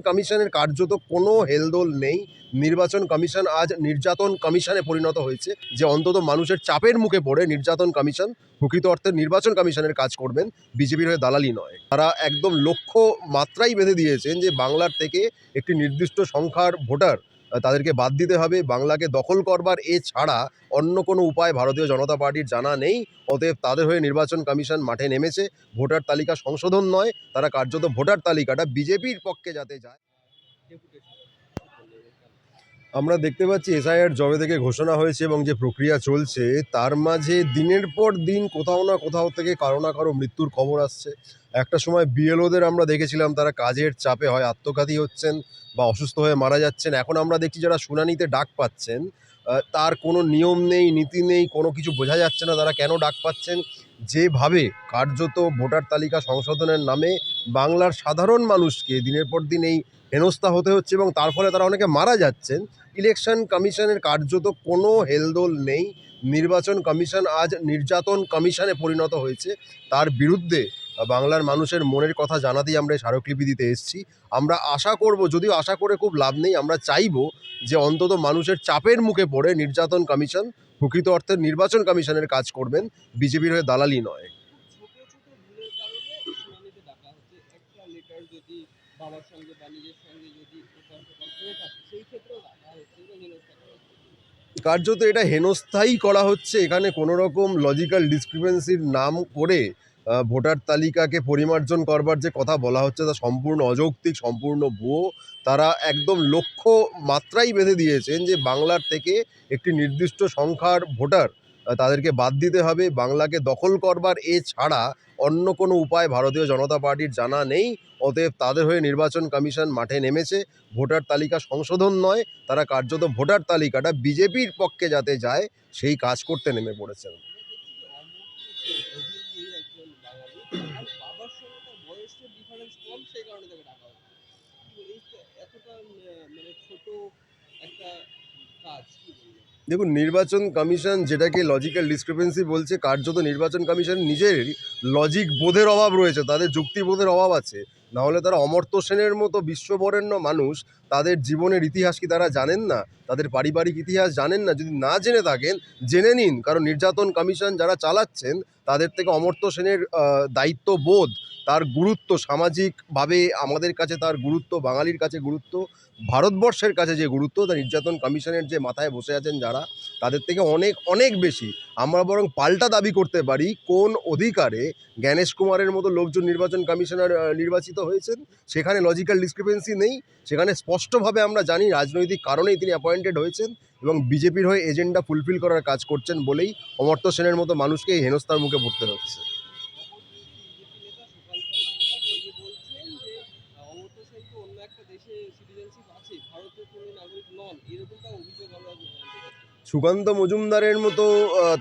কমিশনের কার্যত কোনো হেলদোল নেই। নির্বাচন কমিশন আজ নির্যাতন কমিশনে পরিণত হয়েছে। যে অন্তত মানুষের চাপের মুখে পড়ে নির্যাতন কমিশন, প্রকৃত অর্থে নির্বাচন কমিশনের কাজ করবেন বিজেপির হয়ে দালালি নয়। তারা একদম লক্ষ্য মাত্রাই বেঁধে দিয়েছেন যে বাংলার থেকে একটি নির্দিষ্ট সংখ্যার ভোটার তাদেরকে বাদ দিতে হবে। বাংলাকে দখল করবার ছাড়া অন্য কোনো উপায় ভারতীয় জনতা পার্টির জানা নেই। অতএব তাদের হয়ে নির্বাচন কমিশন মাঠে নেমেছে। ভোটার তালিকা সংশোধন নয়, তারা কার্যত ভোটার তালিকাটা বিজেপির পক্ষে যাতে যায়। আমরা দেখতে পাচ্ছি এসআইআর জবে থেকে ঘোষণা হয়েছে এবং যে প্রক্রিয়া চলছে, তার মাঝে দিনের পর দিন কোথাও না কোথাও থেকে কারও না কারও মৃত্যুর খবর আসছে। একটা সময় বিএলওদের আমরা দেখেছিলাম, তারা কাজের চাপে হয়, আত্মঘাতী হচ্ছেন বা অসুস্থ হয়ে মারা যাচ্ছেন। এখন আমরা দেখছি যারা শুনানিতে ডাক পাচ্ছেন তার কোনো নিয়ম নেই, নীতি নেই, কোনো কিছু বোঝা যাচ্ছে না তারা কেন ডাক পাচ্ছেন। যেভাবে কার্যত ভোটার তালিকা সংশোধনের নামে বাংলার সাধারণ মানুষকে দিনের পর দিন এই হেনস্থা হতে হচ্ছে এবং তার ফলে তারা অনেকে মারা যাচ্ছেন। ইলেকশন কমিশনের কার্যত কোনো হেলদোল নেই। নির্বাচন কমিশন আজ নির্যাতন কমিশনে পরিণত হয়েছে। তার বিরুদ্ধে বাংলার মানুষের মনের কথা জানাতেই আমরা এই স্মারকলিপি দিতে এসেছি। আমরা আশা করব, যদিও আশা করে খুব লাভ নেই, আমরা চাইব যে অন্তত মানুষের চাপের মুখে পড়ে নির্যাতন কমিশন প্রকৃত অর্থে নির্বাচন কমিশনের কাজ করবেন, বিজেপির হয়ে দালালি নয়। কার্যত এটা হেনস্থায়ী করা হচ্ছে, এখানে কোনো রকম লজিক্যাল ডিসক্রিপেন্সির নাম করে ভোটার তালিকাকে পরিমার্জন করবার যে কথা বলা হচ্ছে, তা সম্পূর্ণ অযৌক্তিক, সম্পূর্ণ ভুয়ো। তারা একদম লক্ষ্য মাত্রাই বেঁধে দিয়েছেন যে, বাংলার থেকে একটি নির্দিষ্ট সংখ্যার ভোটার তাদেরকে বাদ দিতে হবে। বাংলাকে দখল করবার এছাড়া অন্য কোনো উপায় ভারতীয় জনতা পার্টির জানা নেই। অতএব তাদের হয়ে নির্বাচন কমিশন মাঠে নেমেছে। ভোটার তালিকা সংশোধন নয়, তারা কার্যত ভোটার তালিকাটা বিজেপির পক্ষে যাতে যায়, সেই কাজ করতে নেমে পড়েছেন আমরা দেখছি যে অমর অভিল বলে একজন বাঙালি মানে দেখুন, নির্বাচন কমিশন যেটাকে লজিক্যাল ডিসক্রিপেন্সি বলছে, কার্যত নির্বাচন কমিশন নিজের লজিক বোধের অভাব রয়েছে, তাদের যুক্তিবোধের অভাব আছে। নাহলে তারা অমর্ত্য সেনের মতো বিশ্ববরেণ্য মানুষ তাদের জীবনের ইতিহাস কি তারা জানেন না? তাদের পারিবারিক ইতিহাস জানেন না? যদি না জেনে থাকেন, জেনে নিন। কারণ নির্যাতন কমিশন যারা চালাচ্ছেন, তাদের থেকে অমর্ত্য সেনের দায়িত্ববোধ, তার গুরুত্ব, সামাজিকভাবে আমাদের কাছে তার গুরুত্ব, বাঙালির কাছে গুরুত্ব, ভারতবর্ষের কাছে যে গুরুত্ব, তা নির্যাতন কমিশনের যে মাথায় বসে আছেন যারা, তাদের থেকে অনেক অনেক বেশি। আমরা বরং পাল্টা দাবি করতে পারি, কোন অধিকারে জ্ঞানেশ কুমারের মতো লোকজন নির্বাচন কমিশনার নির্বাচিত হয়েছেন, সেখানে লজিক্যাল ডিসক্রিপেন্সি নেই, সেখানে স্পষ্টভাবে আমরা জানি রাজনৈতিক কারণেই তিনি অ্যাপয়েন্টেড হয়েছেন এবং বিজেপির হয়ে এজেন্ডা ফুলফিল করার কাজ করছেন বলেই অমর্ত্য সেনের মতো মানুষকে এই হেনস্থার মুখে পড়তে হচ্ছে। অন্য একটা দেশে সিটিজেনশিপ আছে কোনো নাগরিক নন, এরকমটা অভিযোগ আমরা সুকান্ত মজুমদারের মতো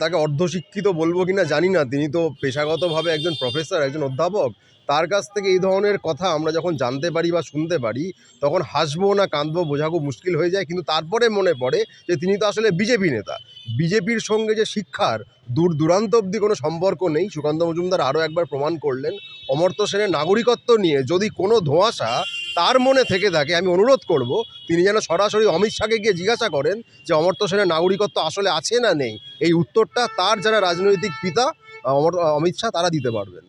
তাকে অর্ধশিক্ষিত বলব কিনা জানি না। তিনি তো পেশাগতভাবে একজন প্রফেসর একজন অধ্যাপক। তার কাছ থেকে এই ধরনের কথা আমরা যখন জানতে পারি বা শুনতে পারি, তখন হাসবো না, কাঁদবো, বোঝা খুব মুশকিল হয়ে যায়। কিন্তু তারপরে মনে পড়ে যে, তিনি তো আসলে বিজেপি নেতা। বিজেপির সঙ্গে যে শিক্ষার দূর দূরান্ত অবধি কোনো সম্পর্ক নেই, সুকান্ত মজুমদার আরও একবার প্রমাণ করলেন, অমর্ত্য সেনের নাগরিকত্ব নিয়ে যদি কোনো ধোঁয়াশা তার মনে থেকে থাকে, আমি অনুরোধ করব, তিনি যেন সরাসরি অমিত শাহকে গিয়ে জিজ্ঞাসা করেন যে অমর্ত সেনের নাগরিকত্ব আসলে আছে না নেই। এই উত্তরটা তার যারা রাজনৈতিক পিতা অমর অমিত শাহ, তারা দিতে পারবেন।